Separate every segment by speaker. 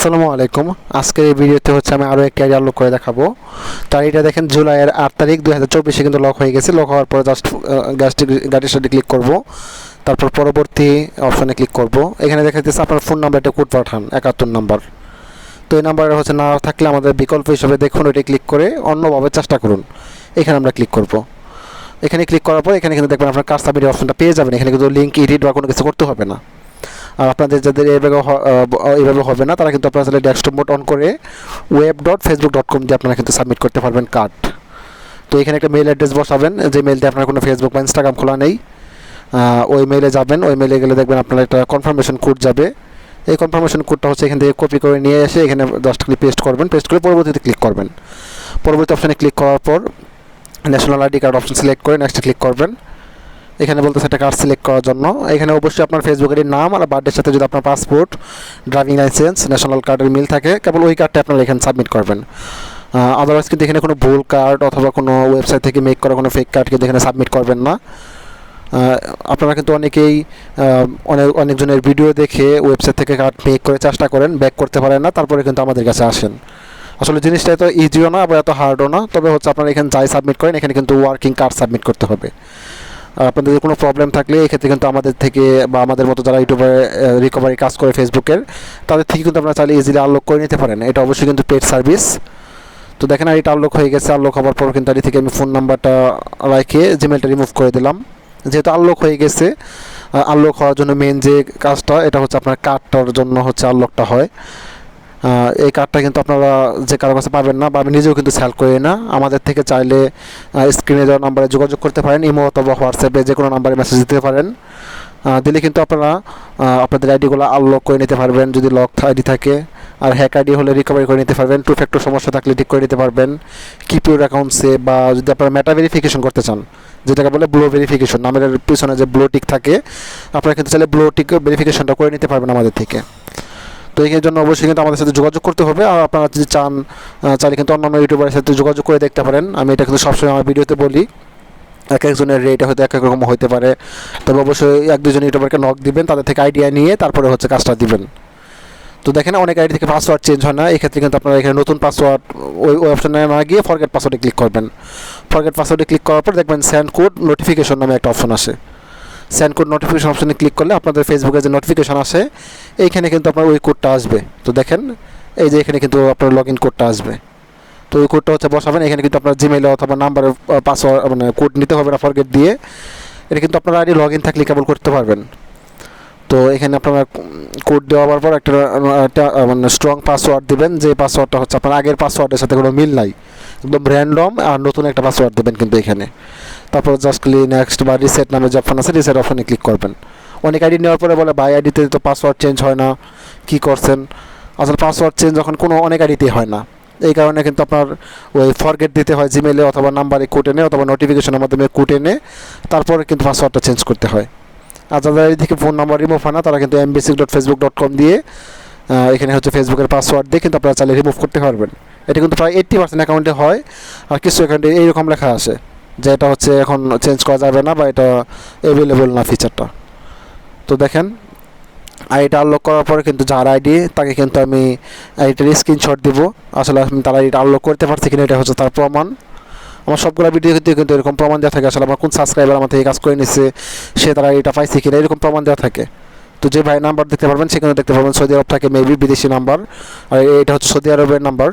Speaker 1: আসসালামু আলাইকুম। আজকের এই ভিডিওতে হচ্ছে আমি আরও একটি আইডি আনলক করে দেখাবো। তার এটা দেখেন জুলাইয়ের আট তারিখ দুই হাজার চব্বিশে কিন্তু লক হয়ে গেছে। লক হওয়ার পরে জাস্ট গ্যাসটি গাড়ির সাথে ক্লিক করব। তারপর পরবর্তী অপশানে ক্লিক করব। এখানে দেখা যাচ্ছে আপনার ফোন নাম্বারটা কোড পাঠান, একাত্তর নাম্বার তো এই নাম্বার হচ্ছে না থাকলে আমাদের বিকল্প হিসেবে দেখুন, ওইটা ক্লিক করে অন্যভাবে চেষ্টা করুন। এখানে আমরা ক্লিক করব। এখানে ক্লিক করার পর এখানে কিন্তু দেখবেন আপনার কাজ সাবমিট অপশনটা পেয়ে যাবেন। এখানে কিন্তু লিঙ্ক এডিট বা কোনো কিছু করতে হবে না। আপনাদের যাদের এইভাবে এইভাবে হবে না, তারা কিন্তু আপনারা চাইলে ডেস্কটপ মোড অন করে web dot Facebook dot com দিয়ে আপনারা কিন্তু সাবমিট করতে পারবেন কার্ড তো এখানে একটা মেল অ্যাড্রেস বসাবেন, যে মেলতে আপনার কোনো ফেসবুক বা ইনস্টাগ্রাম খোলা নেই ওই মেলে যাবেন, ওই মেলে গেলে দেখবেন আপনার একটা কনফার্মেশন কোড যাবে। এই কনফার্মেশন কোডটা হচ্ছে এখান থেকে কপি করে নিয়ে এসে এখানে জাস্ট খালি পেস্ট করবেন পেস্ট করে পরবর্তীতে ক্লিক করবেন। পরবর্তী অপশানে ক্লিক করার পর national ID card option select করে নেক্সটে ক্লিক করবেন। এখানে বলতেছে একটা কার্ড সিলেক্ট করার জন্য। এখানে অবশ্যই আপনার ফেসবুকের নাম আর বার্থডের সাথে যদি আপনার পাসপোর্ট ড্রাইভিং লাইসেন্স ন্যাশনাল কার্ডের মিল থাকে, কেবল ওই কার্ডটা আপনারা এখানে সাবমিট করবেন। আদারওয়াইজ কিন্তু এখানে কোনো ভুল কার্ড অথবা কোনো ওয়েবসাইট থেকে মেক করা কোনো ফেক কার্ড কিন্তু এখানে সাবমিট করবেন না। আপনারা কিন্তু অনেকেই অনেক, অনেকজনের ভিডিও দেখে ওয়েবসাইট থেকে কার্ড মেক করে চেষ্টা করেন ব্যাক করতে পারেন না, তারপরে কিন্তু আমাদের কাছে আসেন। আসলে জিনিসটা এত ইজিও না আবার এত হার্ডও না, তবে হচ্ছে আপনারা এখানে যাই সাবমিট করেন, এখানে কিন্তু ওয়ার্কিং কার্ড সাবমিট করতে হবে। আর আপনাদের কোনো প্রবলেম থাকলে এক্ষেত্রে কিন্তু আমাদের থেকে বা আমাদের মতো যারা ইউটিউবে রিকভারি কাজ করে ফেসবুকের তাদের থেকে কিন্তু আপনারা চাইলে ইজিলি আনলক করে নিতে পারেন। এটা অবশ্যই কিন্তু পেড সার্ভিস তো দেখেন আর এটা আনলক হয়ে গেছে। আনলক হওয়ার পর কিন্তু এটি থেকে আমি ফোন নাম্বারটা রেখে জিমেলটা রিমুভ করে দিলাম। যেহেতু আনলক হয়ে গেছে আনলক হওয়ার জন্য মেন যে কাজটা, এটা হচ্ছে আপনার কার্ডটার জন্য হচ্ছে আনলকটা হয়। এই কার্ডটা কিন্তু আপনারা যে কারও কাছে পাবেন না বা আমি নিজেও কিন্তু সেল করি না। আমাদের থেকে চাইলে স্ক্রিনে দেওয়া নাম্বারে যোগাযোগ করতে পারেন, ইমো অথবা হোয়াটসঅ্যাপে যে কোনো নাম্বারে মেসেজ দিতে পারেন। দিলে কিন্তু আপনারা আপনাদের আইডিগুলো আনলক করে নিতে পারবেন, যদি লক আইডি থাকে। আর হ্যাক আইডি হলে রিকভারি করে নিতে পারবেন টু ফ্যাক্টর সমস্যা থাকলে ঠিক করে নিতে পারবেন। কিপিউর অ্যাকাউন্টসে বা যদি আপনারা মেটা ভেরিফিকেশন করতে চান, যেটাকে বলে ব্লো ভেরিফিকেশন নামের পিছনে যে ব্লো টিক থাকে, আপনারা কিন্তু চাইলে ব্লো টিক ভেরিফিকেশনটা করে নিতে পারবেন আমাদের থেকে। তো এই জন্য অবশ্যই কিন্তু আমাদের সাথে যোগাযোগ করতে হবে। আর আপনারা যদি চান চাইলে কিন্তু অন্যান্য ইউটিউবারের সাথে যোগাযোগ করে দেখতে পারেন। আমি এটা কিন্তু সবসময় আমার ভিডিওতে বলি, এক একজনের রেট হয়তো এক এক রকম হতে পারে। তবে অবশ্যই এক দুজন ইউটিউবারকে নক দিবেন, তাদের থেকে আইডিয়া নিয়ে তারপরে হচ্ছে কাজটা দিবেন। তো দেখেন, অনেক আইডি থেকে পাসওয়ার্ড চেঞ্জ হয় না। এক্ষেত্রে কিন্তু আপনারা এখানে নতুন পাসওয়ার্ড ওই ওই অপশনে না গিয়ে ফরগেট পাসওয়ার্ডে ক্লিক করবেন। ফরগেট পাসওয়ার্ডে ক্লিক করার পর দেখবেন স্যান্ড কোড নোটিফিকেশন নামে একটা অপশন আসে। স্যান্ড কোড নোটিফিকেশন অপশনে ক্লিক করলে আপনাদের ফেসবুকে যে নোটিফিকেশন আসে, এইখানে কিন্তু আপনার ওই কোডটা আসবে। তো দেখেন, এই যে এখানে কিন্তু আপনার লগ ইন কোডটা আসবে। তো ওই কোডটা হচ্ছে বসাবেন, এখানে কিন্তু আপনার জিমেইলে অথবা নাম্বারের পাসওয়ার্ড মানে কোড নিতে হবে না ফরগেট দিয়ে। এটা কিন্তু আপনার আইডি লগ ইন থাকলে কেবল করতে পারবেন। তো এখানে আপনারা কোড দেওয়ার পর একটা একটা মানে স্ট্রং পাসওয়ার্ড দেবেন, যে পাসওয়ার্ডটা হচ্ছে আপনার আগের পাসওয়ার্ডের সাথে কোনো মিল নাই। একদম র্যান্ডম আর নতুন একটা পাসওয়ার্ড দেবেন কিন্তু এখানে। তারপর জাস্ট ক্লি নেক্সট বা রিসেট নামে যে অপশন আছে রিসেট অপশনে ক্লিক করবেন। অনেক আইডি নেওয়ার পরে বলে বাই আইডিতে তো পাসওয়ার্ড চেঞ্জ হয় না, কি করছেন? আসলে পাসওয়ার্ড চেঞ্জ যখন কোনো অনেক আইডিতে হয় না। এই কারণে কিন্তু আপনার ওই ফরগেট দিতে হয় জিমেলে অথবা নাম্বারে কোড এনে অথবা নোটিফিকেশনের মাধ্যমে কোড এনে তারপরে কিন্তু পাসওয়ার্ডটা চেঞ্জ করতে হয়। আর যাদের এই থেকে ফোন নাম্বার রিমুভ হয় না, তারা কিন্তু mbasic dot Facebook dot com দিয়ে এখানে হচ্ছে ফেসবুকের পাসওয়ার্ড দিয়ে কিন্তু আপনারা চাইলে রিমুভ করতে পারবেন। এটা কিন্তু প্রায় এইট্টি পার্সেন্ট অ্যাকাউন্টে হয়, আর কিছু অ্যাকাউন্টে এইরকম লেখা আসে যে এটা হচ্ছে এখন চেঞ্জ করা যাবে না বা এটা অ্যাভেলেবল না ফিচারটা তো দেখেন আইডিটা আনলক করার পরে কিন্তু যার আইডি তাকে কিন্তু আমি আইডিটার স্ক্রিনশট দিব। আসলে আমি তার আইডিটা আনলক করতে পারছি কিনা এটা হচ্ছে তার প্রমাণ। আমার সবগুলো ভিডিও কিন্তু কিন্তু এরকম প্রমাণ দেওয়া থাকে। আসলে আমার কোন সাবস্ক্রাইবার আমার থেকে কাজ করে নিচ্ছে সে তার আইডিটা পাইছে কিনা এরকম প্রমাণ দেওয়া থাকে। তো যে ভাই নাম্বার দেখতে পারবেন, সেখানে দেখতে পারবেন সৌদি আরব থাকে মেবি বিদেশি নাম্বার আর এটা হচ্ছে সৌদি আরবের নাম্বার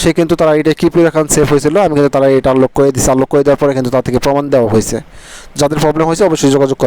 Speaker 1: সে কিন্তু তারা এটা কিপিউর অ্যাকাউন্ট সেফ হয়েছিল? আমি কিন্তু তারা এটা আনলক করে দিচ্ছি আনলক করে দেওয়ার পরে কিন্তু তার থেকে প্রমাণ দেওয়া হয়েছে। যাদের প্রবলেম হয়েছে, অবশ্যই যোগাযোগ করবেন